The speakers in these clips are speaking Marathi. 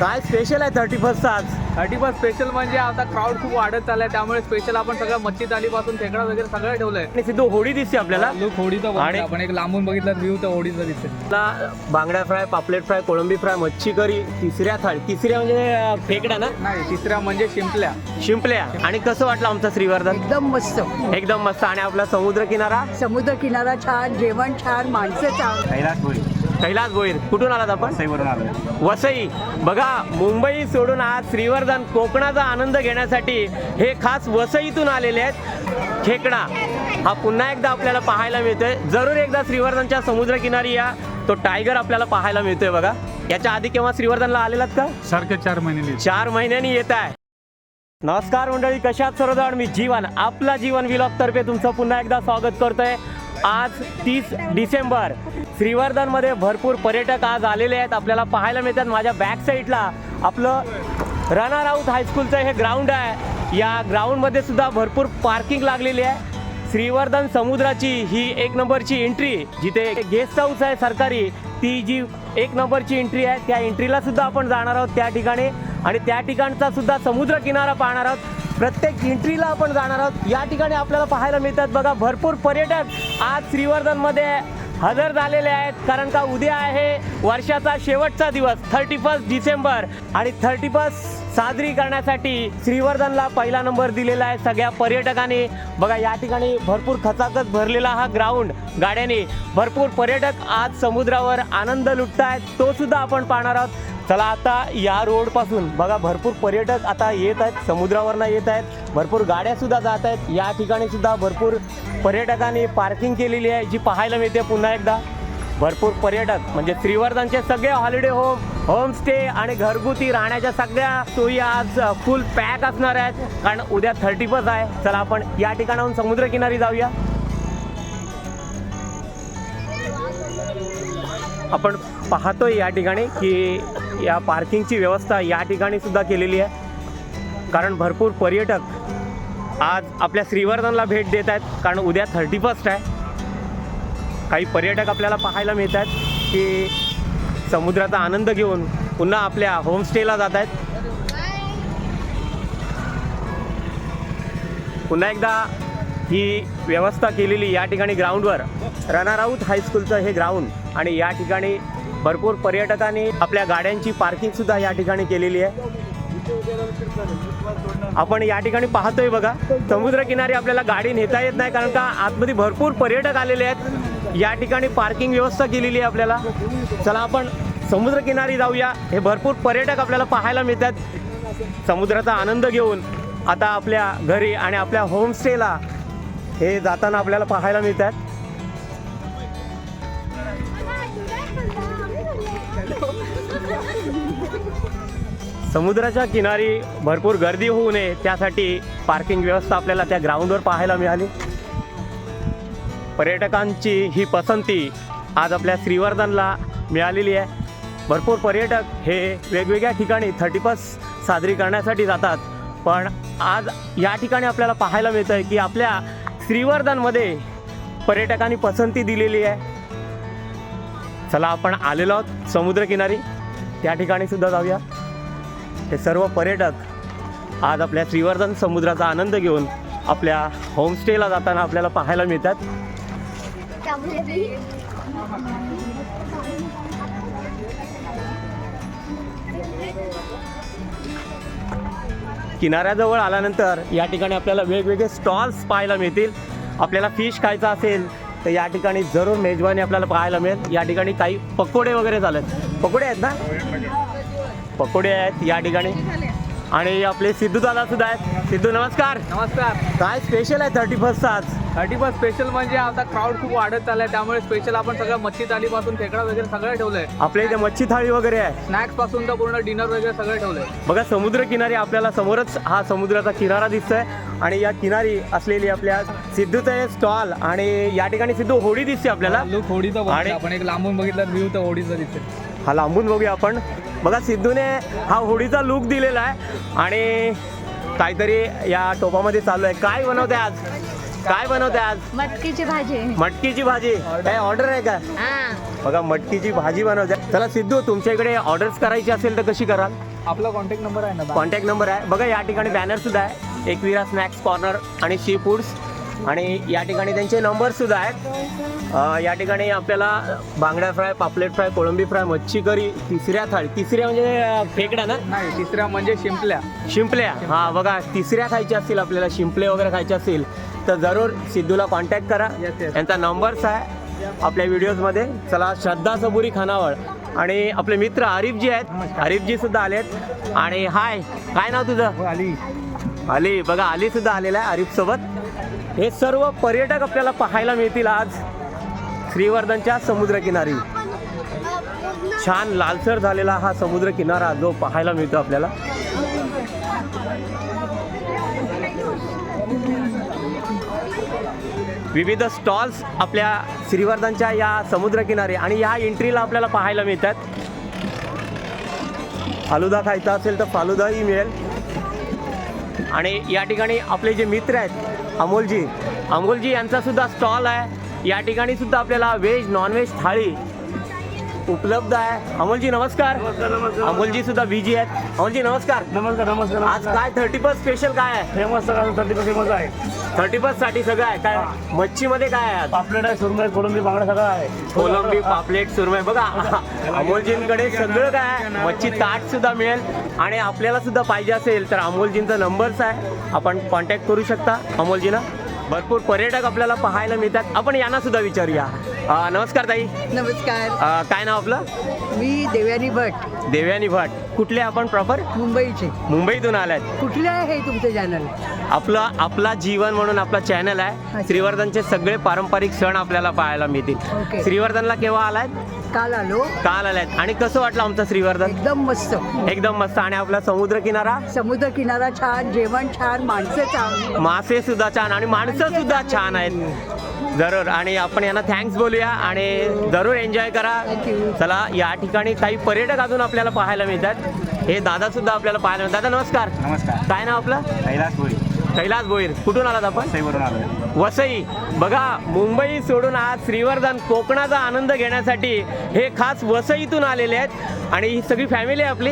काय स्पेशल आहे थर्टी फर्स्ट आज? थर्टी फर्स्ट स्पेशल म्हणजे आता क्राऊड खूप वाढत चाललाय त्यामुळे स्पेशल आपण सगळं मच्छी थालीपासून खेकडा वगैरे सगळं ठेवलंय. आणि सिद्धू होडी दिसते आपल्याला. लुक होडीचा आणि- बघतोय आपण एक लांबून बघितलं व्ह्यू तर होडीचा दिसते. आपला बांगडा फ्राय पापलेट फ्राय कोळंबी फ्राय मच्छी करी तिसऱ्या थाळी तिसऱ्या म्हणजे अं, खेकडा ना? नाही तिसऱ्या म्हणजे शिंपल्या. शिंपल्या. आणि कसं वाटलं आमचं श्रीवर्धन? एकदम मस्त. एकदम मस्त. आणि आपला समुद्र किनारा? समुद्र किनारा छान जेवण छान माणसं छान. कैलास भोईर कुठून आलात आपण? वसई. बघा मुंबई सोडून आज श्रीवर्धन कोकणाचा आनंद घेण्यासाठी हे खास वसईतून आलेले आहेत. खेकडा. हा पुन्हा एकदा आपल्याला पाहायला मिळतोय. जरूर एकदा श्रीवर्धनच्या समुद्रकिनारी या. तो टायगर आपल्याला पाहायला मिळतोय बघा. याच्या आधी केव्हा श्रीवर्धनला आलेलात का? सारखे चार महिने चार महिन्यांनी येत आहे. नमस्कार मंडळी कशात सर्वजण मी जीवन आपला जीवन विलॉग तर्फे तुमचं पुन्हा एकदा स्वागत करतोय. आज तीस डिसेंबर. श्रीवर्धनमध्ये भरपूर पर्यटक आज आलेले आहेत. आपल्याला पाहायला मिळतात माझ्या बॅक साईडला आपलं रना राऊत हायस्कूलचं हे ग्राउंड आहे. या ग्राउंडमध्ये सुद्धा भरपूर पार्किंग लागलेली आहे. श्रीवर्धन समुद्राची ही एक नंबरची एंट्री जिथे गेस्ट हाऊस आहे सरकारी ती जी एक नंबरची एंट्री आहे त्या एंट्रीला सुद्धा आपण जाणार आहोत त्या ठिकाणी. आणि त्या ठिकाणचा सुद्धा समुद्र किनारा पाहणार आहोत. प्रत्येक एंट्रीला आपण जाणार आहोत. या ठिकाणी आपल्याला पाहायला मिळतात बघा भरपूर पर्यटक आज श्रीवर्धनमध्ये हजर झालेले आहेत. कारण का उद्या आहे वर्षाचा शेवटचा दिवस थर्टी फर्स्ट डिसेंबर. आणि थर्टी फर्स्ट साजरी करण्यासाठी श्रीवर्धनला पहिला नंबर दिलेला आहे सगळ्या पर्यटकांनी. बघा या ठिकाणी भरपूर खचाखच भरलेला हा ग्राउंड गाड्याने. भरपूर पर्यटक आज समुद्रावर आनंद लुटतायत. तो सुद्धा आपण पाहणार आहोत. चला आता या रोडपासून बघा भरपूर पर्यटक आता येत आहेत समुद्रावरनं येत आहेत. भरपूर गाड्या सुद्धा जात आहेत. या ठिकाणी सुद्धा भरपूर पर्यटकांनी पार्किंग केलेली आहे जी पाहायला मिळते पुन्हा एकदा. भरपूर पर्यटक म्हणजे श्रीवर्धनचे सगळे हॉलिडे होम होमस्टे आणि घरगुती राहण्याच्या सगळ्या सोयी आज फुल पॅक असणार आहेत. कारण उद्या थर्टी फर्स्ट आहे. चला आपण या ठिकाणाहून समुद्रकिनारी जाऊया. आपण पाहतोय या ठिकाणी की या पार्किंगची व्यवस्था या ठिकाणी सुद्धा केलेली आहे. कारण भरपूर पर्यटक आज आपल्या श्रीवर्धनला भेट देत आहेत. कारण उद्या थर्टी फर्स्ट आहे. काही पर्यटक आपल्याला पाहायला मिळत आहेत की समुद्राचा आनंद घेऊन पुन्हा आपल्या होमस्टेला जात आहेत. पुन्हा एकदा ही व्यवस्था केलेली या ठिकाणी ग्राउंडवर रणाराऊत हायस्कूलचं हे ग्राउंड आणि या ठिकाणी भरपूर पर्यटकांनी आपल्या गाड्यांची पार्किंग सुद्धा या ठिकाणी केलेली आहे. आपण या ठिकाणी पाहतोय बघा समुद्रकिनारी आपल्याला गाडी नेता येत नाही कारण का आतमध्ये भरपूर पर्यटक आलेले आहेत. या ठिकाणी पार्किंग व्यवस्था केलेली आहे आपल्याला. चला आपण समुद्रकिनारी जाऊया. हे भरपूर पर्यटक आपल्याला पाहायला मिळतात. समुद्राचा आनंद घेऊन आता आपल्या घरी आणि आपल्या होमस्टेला हे जाताना आपल्याला पाहायला मिळतात. समुद्राच्या किनारी भरपूर गर्दी होऊ नये त्यासाठी पार्किंग व्यवस्था आपल्याला त्या ग्राउंडवर पाहायला मिळाली. पर्यटकांची ही पसंती आज आपल्या श्रीवर्धनला मिळालेली आहे. भरपूर पर्यटक हे वेगवेगळ्या ठिकाणी थर्टी फर्स्ट साजरी करण्यासाठी जातात. पण आज या ठिकाणी आपल्याला पाहायला मिळतं आहे की आपल्या श्रीवर्धनमध्ये पर्यटकांनी पसंती दिलेली आहे. चला आपण आलेलो आहोत समुद्रकिनारी त्या ठिकाणी सुद्धा जाऊया. हे सर्व पर्यटक आज आपल्या श्रीवर्धन समुद्राचा आनंद घेऊन आपल्या होमस्टेला जाताना आपल्याला पाहायला मिळतात. किनाऱ्याजवळ आल्यानंतर या ठिकाणी आपल्याला वेगवेगळे स्टॉल्स पाहायला मिळतील. आपल्याला फिश खायचं असेल तर या ठिकाणी जरूर मेजवानी आपल्याला पाहायला मिळेल. या ठिकाणी काही पकोडे वगैरे झालेत. पकोडे आहेत ना? पकोडे आहेत या ठिकाणी. आणि आपले सिद्धू दादा सुद्धा आहेत. सिद्धू नमस्कार. नमस्कार. काय स्पेशल आहे थर्टी फर्स्ट आज? थर्टी फर्स्ट स्पेशल म्हणजे आता क्राऊड खूप वाढत चाललाय. त्यामुळे स्पेशल आपण सगळं मच्छी थालीपासून खेकडा वगैरे सगळं ठेवलंय. आपल्या इथे मच्छी थाळी वगैरे आहे. स्नॅक्सपासून तर पूर्ण डिनर वगैरे सगळं ठेवलंय. बघा समुद्र किनारी आपल्याला समोरच हा समुद्राचा किनारा दिसतोय. आणि या किनारी असलेली आपल्या सिद्धूचं हे स्टॉल आणि या ठिकाणी सिद्धू होडी दिसते आपल्याला. लुक होडीचा आणि- आपण एक लांबून बघितलं व्ह्यू तर होडीचा दिसते. हा लांबून बघूया आपण. बघा सिद्धूने हा होडीचा लुक दिलेला आहे. आणि काहीतरी या टोपामध्ये चालू आहे. काय बनवते आज? काय बनवते आज? मटकीची भाजी. मटकीची भाजी. काय ऑर्डर आहे का? बघा मटकीची भाजी बनवते. चला सिद्धू तुमच्या इकडे ऑर्डर्स करायची असेल तर कशी कराल? आपला कॉन्टॅक्ट नंबर आहे ना कॉन्टॅक्ट नंबर आहे. बघा या ठिकाणी बॅनर सुद्धा आहे. एकविरा स्नॅक्स कॉर्नर आणि सी फूड्स आणि या ठिकाणी त्यांचे नंबर सुद्धा आहेत. या ठिकाणी आपल्याला बांगडा फ्राय पापलेट फ्राय कोळंबी फ्राय मच्छी करी तिसऱ्या थाळी तिसऱ्या म्हणजे खेकडा ना? नाही तिसऱ्या म्हणजे शिंपल्या. शिंपल्या. हा बघा तिसऱ्या खायच्या असतील आपल्याला शिंपले वगैरे खायचे असतील तर जरूर सिद्धूला कॉन्टॅक्ट करा. यांचा नंबर्स आहे आपल्या व्हिडिओजमध्ये चला श्रद्धा सबुरी खानावळ. आणि आपले मित्र आरिफजी आहेत. आरिफजी सुद्धा आलेत. आणि हाय काय नाव तुझं? आली अली. बघा अली सुद्धा आलेला आहे आरिफ सोबत हे सर्व पर्यटक आपल्याला पाहायला मिळतील आज श्रीवर्धनच्या समुद्रकिनारी. छान लालसर झालेला हा समुद्र किनारा जो पाहायला मिळतो आपल्याला. विविध स्टॉल्स आपल्या श्रीवर्धनच्या या समुद्रकिनारी आणि या एंट्रीला आपल्याला पाहायला मिळतात. फालुदा खायचा असेल तर फालुदाही मिळेल. आणि या ठिकाणी आपले जे मित्र आहेत अमोलजी. अमोलजी यांचा सुद्धा स्टॉल आहे. या ठिकाणी सुद्धा आपल्याला व्हेज नॉनव्हेज थाळी उपलब्ध आहे. अमोलजी नमस्कार. अमोलजी सुद्धा बीजी आहेत. अमोलजी नमस्कार. नमस्कार नमस्कार आज काय थर्टी फर्स्ट स्पेशल काय आहे? फेमस सगळं थर्टी फेमस आहे. थर्टी फर्स्टसाठी सगळं आहे. काय मच्छीमध्ये काय आहे? पापलेट आहे सुरमई कोलंबी बांगडा सगळं आहे. कोलंबी पापलेट सुरमई. बघा अमोलजींकडे सगळं काय आहे. मच्छी ताट सुद्धा मिळेल आणि आपल्याला सुद्धा पाहिजे असेल तर अमोलजींचा नंबर्स आहे. आपण कॉन्टॅक्ट करू शकता अमोलजीना भरपूर पर्यटक आपल्याला पाहायला मिळतात. आपण यांना सुद्धा विचारूया. अं, नमस्कार ताई. नमस्कार. अं, काय नाव आपलं? मी देवयानी भट. देवयानी भट. कुठले आपण प्रॉपर मुंबईचे. मुंबईतून आलात. कुठले आहे हे तुमचं चॅनल आपला आपला जीवन म्हणून आपला चॅनल आहे. अच्छा. श्रीवर्धनचे सगळे पारंपरिक सण आपल्याला पाहायला मिळतील. ओके. श्रीवर्धनला केव्हा आलात? काल आलो. काल आलात. आणि कसं वाटलं आमचं श्रीवर्धन? एकदम मस्त. एकदम मस्त. आणि आपला समुद्र किनारा समुद्र किनारा छान जेवण छान माणसं छान. मासे सुद्धा छान आणि माणसं सुद्धा छान आहेत. जरूर. आणि आपण यांना थँक्स बोलूया आणि जरूर एन्जॉय करा. चला या ठिकाणी काही पर्यटक अजून आपल्याला पाहायला मिळतात. हे दादा सुद्धा आपल्याला पाहायला मिळतात. दादा नमस्कार. नमस्कार. काय नाव आपलं? कैलास बोरी. कैलास भोईर कुठून आलात आपण? आलो वसई. बघा मुंबई सोडून आज श्रीवर्धन कोकणाचा आनंद घेण्यासाठी हे खास वसईतून आलेले आहेत. आणि ही सगळी फॅमिली आहे आपली.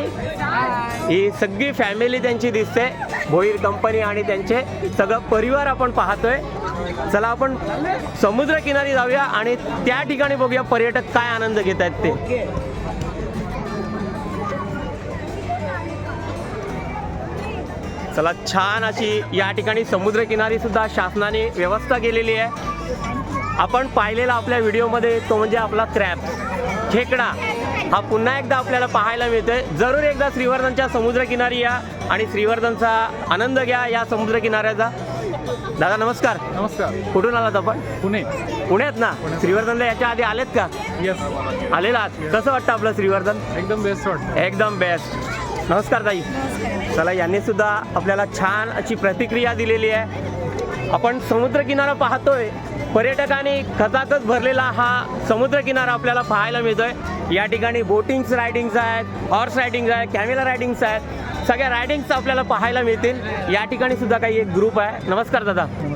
ही सगळी फॅमिली त्यांची दिसते. भोईर कंपनी आणि त्यांचे सगळं परिवार आपण पाहतोय. चला आपण समुद्र किनारी जाऊया आणि त्या ठिकाणी बघूया पर्यटक काय आनंद घेत आहेत ते. चला छान अशी या ठिकाणी समुद्रकिनारी सुद्धा शासनाने व्यवस्था केलेली आहे. आपण पाहिलेला आपल्या व्हिडिओमध्ये तो म्हणजे आपला क्रॅप खेकडा. हा पुन्हा एकदा आपल्याला पाहायला मिळतोय. जरूर एकदा श्रीवर्धनच्या समुद्रकिनारी या आणि श्रीवर्धनचा आनंद घ्या या समुद्रकिनाऱ्याचा. दादा नमस्कार. नमस्कार. कुठून आलात आपण? पुणे. पुण्यात ना? श्रीवर्धनला याच्या आधी आलेत का? येस आलेला आहात. कसं वाटतं आपलं श्रीवर्धन? एकदम बेस्ट वाटतं. एकदम बेस्ट नमस्कार ताई. चला यांनी सुद्धा आपल्याला छान अशी प्रतिक्रिया दिलेली आहे. आपण समुद्रकिनारा पाहतोय. पर्यटकांनी खचाखच भरलेला हा समुद्रकिनारा आपल्याला पाहायला मिळतोय. या ठिकाणी बोटिंग्स रायडिंग्स आहेत हॉर्स रायडिंग्स आहेत कॅमेरा रायडिंग्स आहेत. सगळ्या रायडिंग्स आपल्याला पाहायला मिळतील. या ठिकाणी सुद्धा काही एक ग्रुप आहे. नमस्कार दादा.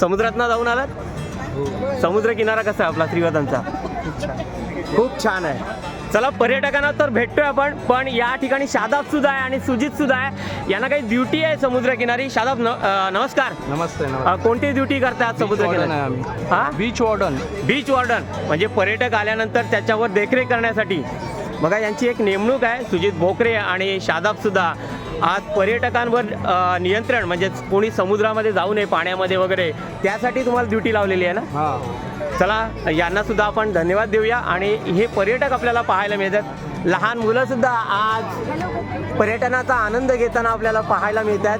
समुद्रातनं जाऊन आलात? समुद्र किनारा कसा आहे आपला श्रीवर्धनचा खूप छान. आहे. चला पर्यटकांना तर भेटतोय आपण पण या ठिकाणी शादाब सुद्धा आहे आणि सुजित सुद्धा आहे. यांना काही ड्युटी आहे समुद्रकिनारी. शादाब न- अं, नमस्कार. नमस्ते अं, कोणती ड्युटी करतात समुद्रकिनारी? हा? बीच वॉर्डन बीच वॉर्डन म्हणजे पर्यटक आल्यानंतर त्याच्यावर देखरेख करण्यासाठी. बघा यांची एक नेमणूक आहे. सुजित भोकरे आणि शादाब सुद्धा आज पर्यटकांवर नियंत्रण म्हणजे कोणी समुद्रामध्ये जाऊ नये पाण्यामध्ये वगैरे त्यासाठी तुम्हाला ड्युटी लावलेली आहे ना? हां. चला यांना सुद्धा आपण धन्यवाद देऊया आणि हे पर्यटक आपल्याला पाहायला मिळतात. लहान मुलं सुद्धा आज पर्यटनाचा आनंद घेताना आपल्याला पाहायला मिळतात.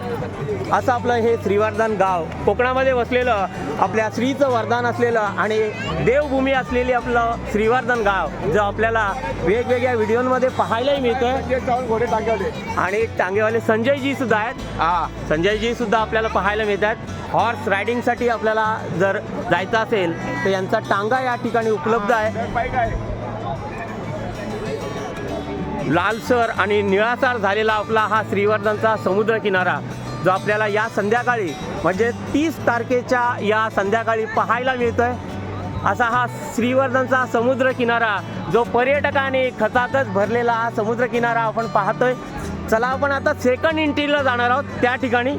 असं आपलं हे श्रीवर्धन गाव. कोकणामध्ये वसलेलं आपल्या श्रीचं वरदान असलेलं आणि देवभूमी असलेली आपलं श्रीवर्धन गाव जो आपल्याला वेगवेगळ्या व्हिडिओमध्ये पाहायलाही टाकले आणि टांगेवाले संजयजी सुद्धा आहेत. हा. संजयजी सुद्धा आपल्याला पाहायला मिळतात हॉर्स रायडिंगसाठी आपल्याला जर जायचं असेल तर यांचा टांगा या ठिकाणी उपलब्ध आहे. लालसर आणि निळासार झालेला आपला हा श्रीवर्धनचा समुद्र किनारा. जो आपल्याला या संध्याकाळी म्हणजे तीस तारखेच्या या संध्याकाळी पाहायला मिळतोय. असा हा श्रीवर्धनचा समुद्र किनारा जो पर्यटकाने खचाखच भरलेला हा समुद्र किनारा आपण पाहतोय. चला आपण आता सेकंड एंट्रीला जाणार आहोत. त्या ठिकाणी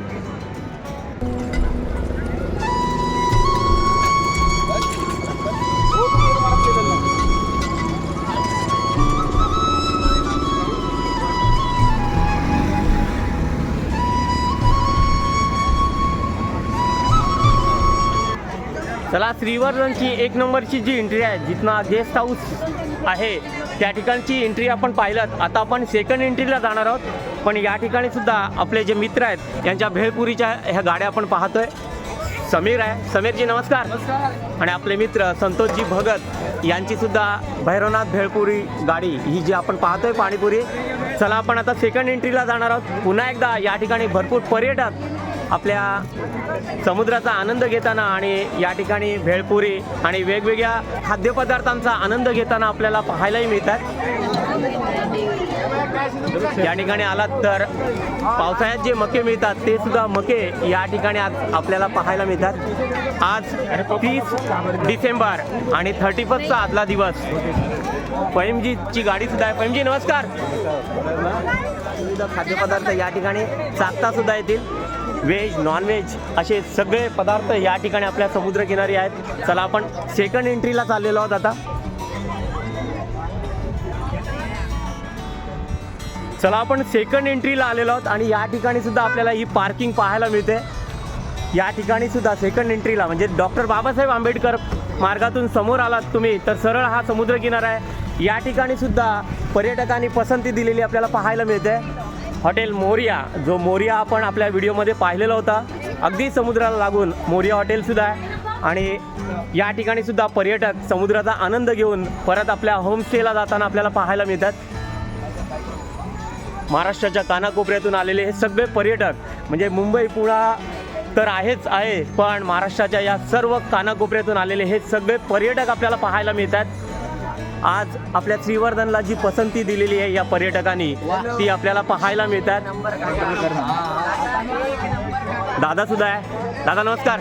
चला श्रीवर्धनची एक नंबरची जी एंट्री आहे जिथनं गेस्ट हाऊस आहे त्या ठिकाणची एंट्री आपण पाहिलं आता आपण सेकंड एंट्रीला जाणार आहोत. पण या ठिकाणी सुद्धा आपले जे मित्र आहेत यांच्या भेळपुरीच्या ह्या गाड्या आपण पाहतोय. समीर आहे. समीरजी नमस्कार. आणि आपले मित्र संतोषजी भगत यांची सुद्धा भैरवनाथ भेळपुरी गाडी ही जी आपण पाहतोय पाणीपुरी. चला आपण आता सेकंड एंट्रीला जाणार आहोत. पुन्हा एकदा या ठिकाणी भरपूर पर्यटक आपल्या समुद्राचा आनंद घेताना आणि या ठिकाणी भेळपुरी आणि वेगवेगळ्या खाद्यपदार्थांचा आनंद घेताना आपल्याला पाहायलाही मिळतात. या ठिकाणी आलात तर पावसाळ्यात जे मके मिळतात ते सुद्धा मके या ठिकाणी आज आपल्याला पाहायला मिळतात. आज तीस डिसेंबर आणि थर्टी फर्स्टचा आदला दिवस. पयमजीची गाडी सुद्धा आहे. पयमजी नमस्कार. विविध खाद्यपदार्थ या ठिकाणी चाकता सुद्धा येतील. व्हेज नॉनव्हेज असे सगळे पदार्थ या ठिकाणी आपल्या समुद्रकिनारी आहेत. चला आपण सेकंड एंट्रीला चाललेलो आहोत आता. चला आपण सेकंड एंट्रीला आलेलो आहोत आणि या ठिकाणी सुद्धा आपल्याला ही पार्किंग पाहायला मिळते. या ठिकाणी सुद्धा सेकंड एंट्रीला म्हणजे डॉक्टर बाबासाहेब आंबेडकर मार्गातून समोर आलात तुम्ही तर सरळ हा समुद्रकिनारा आहे. या ठिकाणी सुद्धा पर्यटकांनी पसंती दिलेली आपल्याला पाहायला मिळते. हॉटेल मोरिया जो मोरिया आपण आपल्या व्हिडिओमध्ये पाहिलेला होता अगदी समुद्राला लागून मोरिया हॉटेलसुद्धा आहे. आणि या ठिकाणी सुद्धा पर्यटक समुद्राचा आनंद घेऊन परत आपल्या होमस्टेला जाताना आपल्याला पाहायला मिळतात. महाराष्ट्राच्या कानाकोपऱ्यातून आलेले हे सगळे पर्यटक म्हणजे मुंबई पुणा तर आहेच आहे पण महाराष्ट्राच्या या सर्व कानाकोपऱ्यातून आलेले हे सगळे पर्यटक आपल्याला पाहायला मिळतात. आज आपल्या श्रीवर्धनला जी पसंती दिलेली आहे या पर्यटकांनी ती आपल्याला पाहायला मिळतात. दादा सुद्धा आहे. दादा नमस्कार.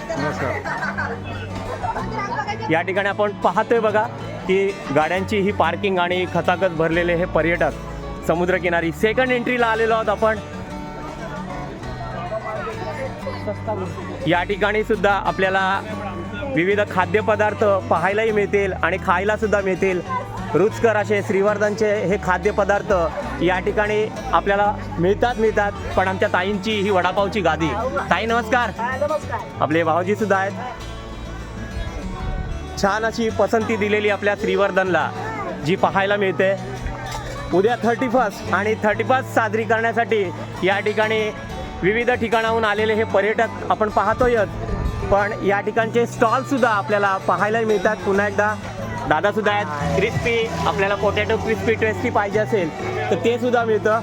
या ठिकाणी आपण पाहतोय बघा की गाड्यांची ही पार्किंग आणि खचाखच भरलेले हे पर्यटक समुद्रकिनारी सेकंड एंट्रीला आलेलो आहोत आपण. या ठिकाणी सुद्धा आपल्याला विविध खाद्यपदार्थ पाहायलाही मिळतील आणि खायला सुद्धा मिळतील. रुचकर असे श्रीवर्धनचे हे खाद्यपदार्थ या ठिकाणी आपल्याला मिळतात मिळतात. पण आमच्या ताईंची ही वडापावची गादी. ताई नमस्कार. आपले भाऊजी सुद्धा आहेत. छान अशी पसंती दिलेली आपल्या श्रीवर्धनला जी पाहायला मिळते. उद्या थर्टी फर्स्ट आणि थर्टी फर्स्ट साजरी करण्यासाठी या ठिकाणी विविध ठिकाणाहून आलेले हे पर्यटक आपण पाहतोयच. पण या ठिकाणचे स्टॉलसुद्धा आपल्याला पाहायला मिळतात. पुन्हा एकदा दादासुद्धा आहेत. क्रिस्पी आपल्याला पोटॅटो क्रिस्पी टेस्टी पाहिजे असेल तर ते सुद्धा मिळतं.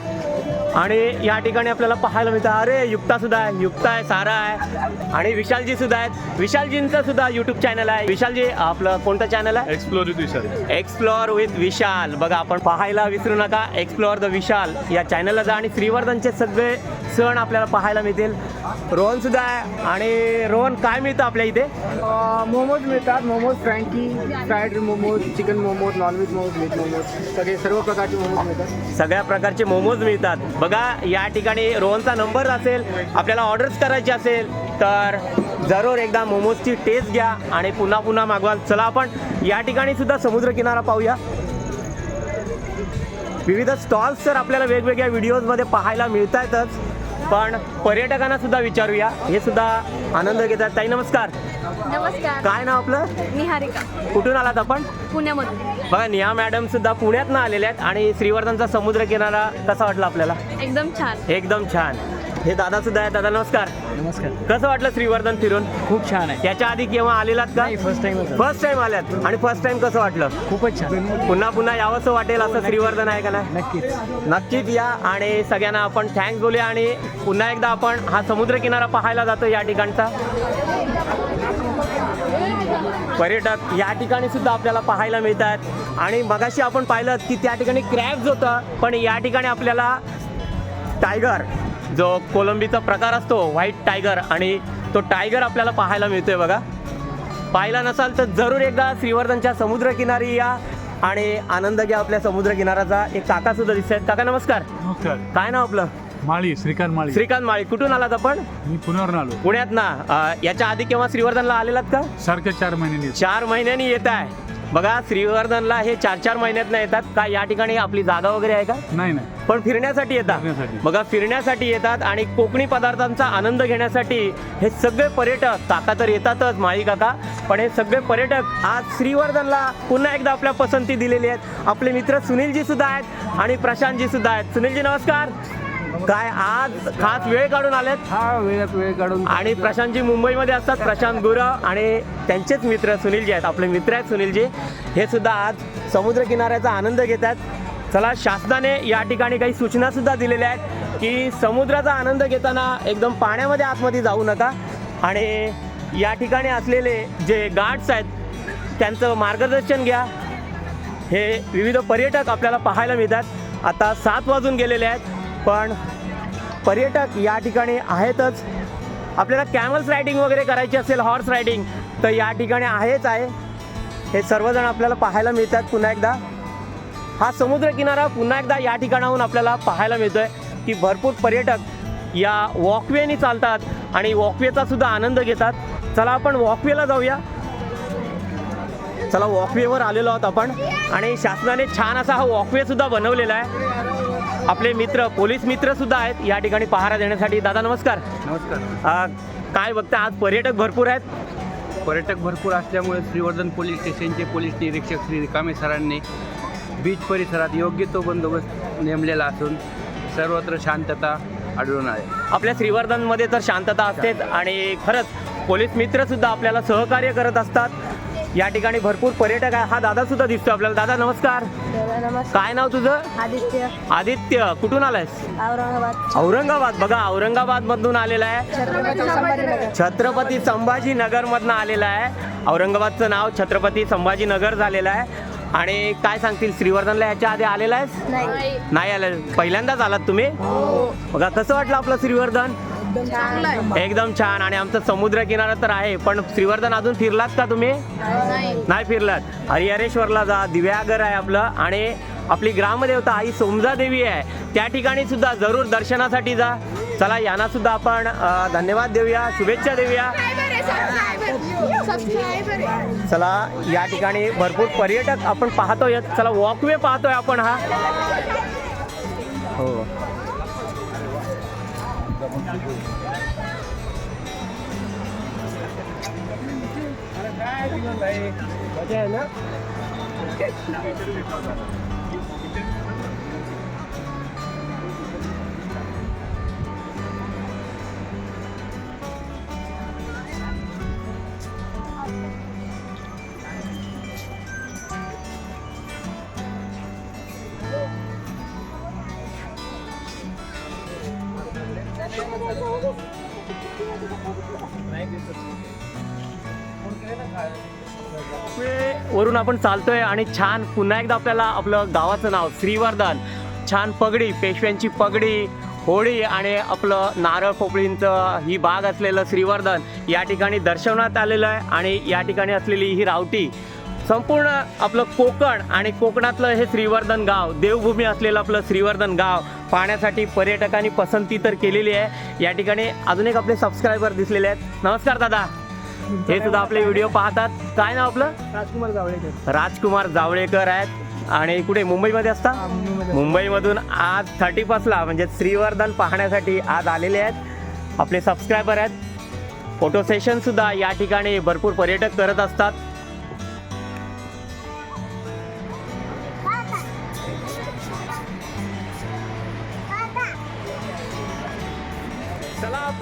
आणि या ठिकाणी आपल्याला पाहायला मिळतं. अरे युक्ता सुद्धा आहे. युक्ता आहे सारा आहे. आणि विशालजी सुद्धा आहेत. विशालजींचं सुद्धा यूट्यूब चॅनल आहे. विशालजी आपलं कोणतं चॅनल आहे? Explore with Vishal. Explore with Vishal. बघा आपण पाहायला विसरू नका. एक्सप्लोअर द विशाल या चॅनलला जा आणि श्रीवर्धनचे सगळे सण आपल्याला पाहायला मिळतील. रोहन सुद्धा आहे आणि रोहन काय मिळतं आपल्या इथे? मोमोज मिळतात. Momos frankie fried momos chicken momos non veg momos veg momos सगळे सर्व प्रकारचे मोमोज मिळतात. सगळ्या प्रकारचे मोमोज मिळतात. बघा या ठिकाणी रोहनचा नंबर असेल आपल्याला ऑर्डर्स करायची असेल तर जरूर एकदा मोमोजची टेस्ट घ्या आणि पुन्हा पुन्हा मागवाल. चला आपण या ठिकाणी सुद्धा समुद्रकिनारा पाहूया. विविध स्टॉल्स तर आपल्याला वेगवेगळ्या व्हिडिओजमध्ये पाहायला मिळतातच पण पर्यटकांना सुद्धा विचारूया. हे सुद्धा आनंद घेतात. ताई नमस्कार. नमस्कार. काय नाव आपलं? निहारिका कुठून आलात आपण? पुण्यामधून. बघा निया मॅडम सुद्धा पुण्यातनं आलेल्या आहेत आणि श्रीवर्धनचा समुद्रकिनारा कसा वाटला आपल्याला? एकदम छान. एकदम छान. हे दादा सुद्धा आहे दादा नमस्कार. नमस्कार. कसं वाटलं श्रीवर्धन फिरून? खूप छान आहे. याच्या आधी केव्हा आलेलात का? फर्स्ट टाइम फर्स्ट टाइम आल्यात. आणि फर्स्ट टाइम कसं वाटलं? खूपच छान. पुन्हा पुन्हा यावंसं वाटेल असं श्रीवर्धन आहे का नाही? नक्कीच. नक्कीच या. आणि सगळ्यांना आपण थँक्स बोलूया. आणि पुन्हा एकदा आपण हा समुद्रकिनारा पाहायला जातो या ठिकाणचा. पर्यटक या ठिकाणी सुद्धा आपल्याला पाहायला मिळतात. आणि मगाशी आपण पाहिलं की त्या ठिकाणी क्रॅब्स होतं. पण या ठिकाणी आपल्याला टायगर जो कोलंबीचा प्रकार असतो व्हाईट टायगर आणि तो टायगर आपल्याला पाहायला मिळतोय बघा. पाहिला नसाल तर जरूर एकदा श्रीवर्धनच्या समुद्रकिनारी या आणि आनंद घ्या आपल्या समुद्र किनाऱ्याचा एक काका सुद्धा दिसत आहेत काका नमस्कार. नमस्कार. काय नाव आपलं? माळी श्रीकांत माळी. श्रीकांत माळी. कुठून आलात आपण? मी पुण्यावरून आलो. पुण्यात ना. याच्या आधी केव्हा श्रीवर्धनला आलेलात का? सारख्या चार महिन्यांनी. चार महिन्यांनी येत आहे बघा श्रीवर्धनला हे चार चार महिन्यात येतात. का या ठिकाणी आपली जागा वगैरे आहे का? नाही नाही. पण फिरण्यासाठी येतात. बघा फिरण्यासाठी येतात आणि कोकणी पदार्थांचा आनंद घेण्यासाठी हे सगळे पर्यटक काका तर येतातच माळी काका पण हे सगळे पर्यटक आज श्रीवर्धनला पुन्हा एकदा आपल्या पसंती दिलेली आहेत. आपले मित्र सुनीलजी सुद्धा आहेत आणि प्रशांतजी सुद्धा आहेत. सुनीलजी नमस्कार. काय आज खास वेळ काढून आलेत? हा वेळात वेळ काढून आणि प्रशांतजी मुंबईमध्ये असतात प्रशांत गुरव आणि त्यांचेच मित्र सुनीलजी आहेत आपले मित्र आहेत सुनीलजी. हे सुद्धा आज समुद्र किनाऱ्याचा आनंद घेतात चला शासनाने या ठिकाणी काही सूचना सुद्धा दिलेल्या आहेत की समुद्राचा आनंद घेताना एकदम पाण्यामध्ये आतमध्ये जाऊ नका. आणि या ठिकाणी असलेले जे गार्ड्स आहेत त्यांचं मार्गदर्शन घ्या. हे विविध पर्यटक आपल्याला पाहायला मिळतात. आता सात वाजून गेलेले आहेत. पण पर्यटक या ठिकाणी आहेतच. आपल्याला कॅमल्स रायडिंग वगैरे करायची असेल हॉर्स रायडिंग तर या ठिकाणी आहेच आहे. हे सर्वजण आपल्याला पाहायला मिळतात पुन्हा एकदा. हा समुद्रकिनारा पुन्हा एकदा या ठिकाणाहून आपल्याला पाहायला मिळतोय की भरपूर पर्यटक या वॉकवेनी चालतात आणि वॉकवेचा सुद्धा आनंद घेतात. चला आपण वॉकवेला जाऊया. चला वॉकवेवर आलेलो आहोत आपण. आणि शासनाने छान असा हा वॉकवे सुद्धा बनवलेला आहे. आपले मित्र पोलीस मित्र सुद्धा आहेत या ठिकाणी पहारा देण्यासाठी. दादा नमस्कार. नमस्कार. आ, काय बघता आज पर्यटक भरपूर आहेत? पर्यटक भरपूर असल्यामुळे श्रीवर्धन पोलीस स्टेशनचे पोलीस निरीक्षक श्री रिकामे सरांनी बीच परिसरात योग्य तो बंदोबस्त नेमलेला असून सर्वत्र शांतता आढळून आहे आपल्या श्रीवर्धनमध्ये तर शांतता असतेच आणि खरंच पोलीस मित्र सुद्धा आपल्याला सहकार्य करत असतात. या ठिकाणी भरपूर पर्यटक आहे. हा दादा सुद्धा दिसतो आपल्याला. दादा नमस्कार. नमस्कार. काय नाव तुझं? आदित्य. आदित्य कुठून आलायस? औरंगाबाद. औरंगाबाद. बघा औरंगाबाद मधून आलेला आहे. छत्रपती संभाजीनगर. छत्रपती संभाजीनगर मधनं आलेला आहे. औरंगाबादचं नाव छत्रपती संभाजीनगर झालेलं आहे. आणि काय सांगतील? श्रीवर्धनला याच्या आधी आलेला आहेस? नाही. नाही आलं पहिल्यांदाच आलात तुम्ही? बघा कसं वाटलं आपलं श्रीवर्धन? एकदम छान. आणि आमचं समुद्र किनारा तर आहे पण श्रीवर्धन अजून फिरलात का तुम्ही? नाही. नाही फिरलात. हरिहरेश्वरला जा दिव्यागर आहे आपलं. आणि आपली ग्रामदेवता आई सोमजा देवी आहे. त्या ठिकाणी सुद्धा जरूर दर्शनासाठी जा. चला यांना सुद्धा आपण धन्यवाद देऊया शुभेच्छा देऊया. चला या ठिकाणी भरपूर पर्यटक आपण पाहतोय. चला वॉकवे पाहतोय आपण हा. हो. मजा आहे ना वरून आपण चालतोय आणि छान पुन्हा एकदा आपल्याला आपलं गावाचं नाव श्रीवर्धन. छान पगडी पेशव्यांची पगडी होळी आणि आपलं नारळ पोपळींचं ही बाग असलेलं श्रीवर्धन या ठिकाणी दर्शवण्यात आलेलं आहे आणि या ठिकाणी असलेली ही रावटी. संपूर्ण आपलं कोकण आणि कोकणातलं हे श्रीवर्धन गाव देवभूमी असलेलं आपलं श्रीवर्धन गाव पाहण्यासाठी पर्यटकांनी पसंती तर केलेली आहे. या ठिकाणी अजून एक आपले सबस्क्रायबर दिसलेले आहेत. नमस्कार दादा. हे सुद्धा आपले व्हिडिओ पाहतात. काय नाव आपलं? राजकुमार जावळेकर. राजकुमार जावळेकर आहेत. आणि कुठे? मुंबईमध्ये असता? मुंबईमधून आज थर्टी फर्स्टला म्हणजे श्रीवर्धन पाहण्यासाठी आज आलेले आहेत. आपले सबस्क्रायबर आहेत. फोटो सेशन सुद्धा या ठिकाणी भरपूर पर्यटक करत असतात.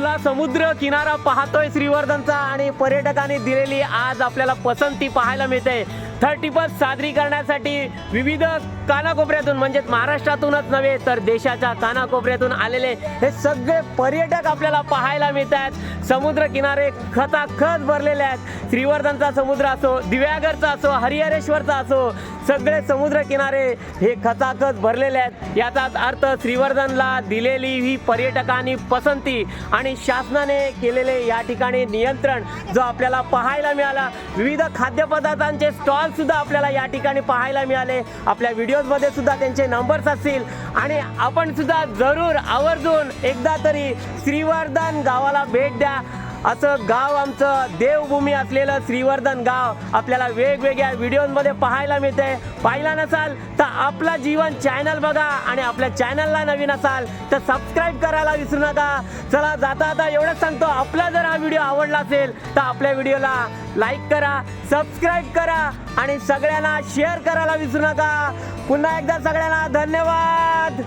आपला समुद्र किनारा पाहतोय श्रीवर्धनचा आणि पर्यटकांनी दिलेली आज आपल्याला पसंती पाहायला मिळते. थर्टी फर्स्ट साजरी करण्यासाठी विविध कानाकोपऱ्यातून म्हणजेच महाराष्ट्रातूनच नव्हे तर देशाच्या कानाकोपऱ्यातून आलेले हे सगळे पर्यटक आपल्याला पाहायला मिळत आहेत समुद्र किनारे खचाखच भरलेले आहेत. श्रीवर्धनचा समुद्र असो दिव्यागरचा असो हरिहरेश्वरचा असो सगळे समुद्र किनारे हे खचाखच भरलेले आहेत. याचाच अर्थ श्रीवर्धनला दिलेली ही पर्यटकांनी पसंती आणि शासनाने केलेले या ठिकाणी नियंत्रण जो आपल्याला पाहायला मिळाला. विविध खाद्यपदार्थांचे स्टॉल ब्लॉग सुद्धा आपल्याला या ठिकाणी पाहायला मिळाले. आपल्या व्हिडिओजमध्ये सुद्धा त्यांचे नंबर्स असतील. आणि आपण सुद्धा जरूर आवर्जून एकदा तरी श्रीवर्धन गावाला भेट द्या. असं गाव आमचं देवभूमी असलेलं श्रीवर्धन गाव आपल्याला वेगवेगळ्या व्हिडिओमध्ये पाहायला मिळते पाहिला नसाल तर आपला जीवन चॅनल बघा आणि आपल्या चॅनलला नवीन असाल तर सबस्क्राईब करायला विसरू नका. चला जाता आता एवढंच सांगतो. आपला जर हा व्हिडिओ आवडला असेल तर आपल्या व्हिडिओला लाईक करा सबस्क्राईब करा आणि सगळ्यांना शेअर करायला विसरू नका. पुन्हा एकदा सगळ्यांना धन्यवाद.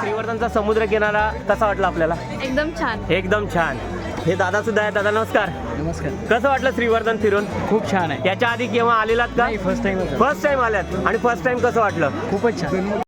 श्रीवर्धनचा समुद्र किनारा कसा वाटला आपल्याला? एकदम छान. एकदम छान. हे दादा सुद्धा आहे दादा नमस्कार. नमस्कार. कसं वाटलं श्रीवर्धन फिरून? खूप छान आहे. याच्या आधी केव्हा आलेलात का? फर्स्ट टाइम फर्स्ट टाइम आल्यात. आणि फर्स्ट टाइम कसं वाटलं? खूपच छान.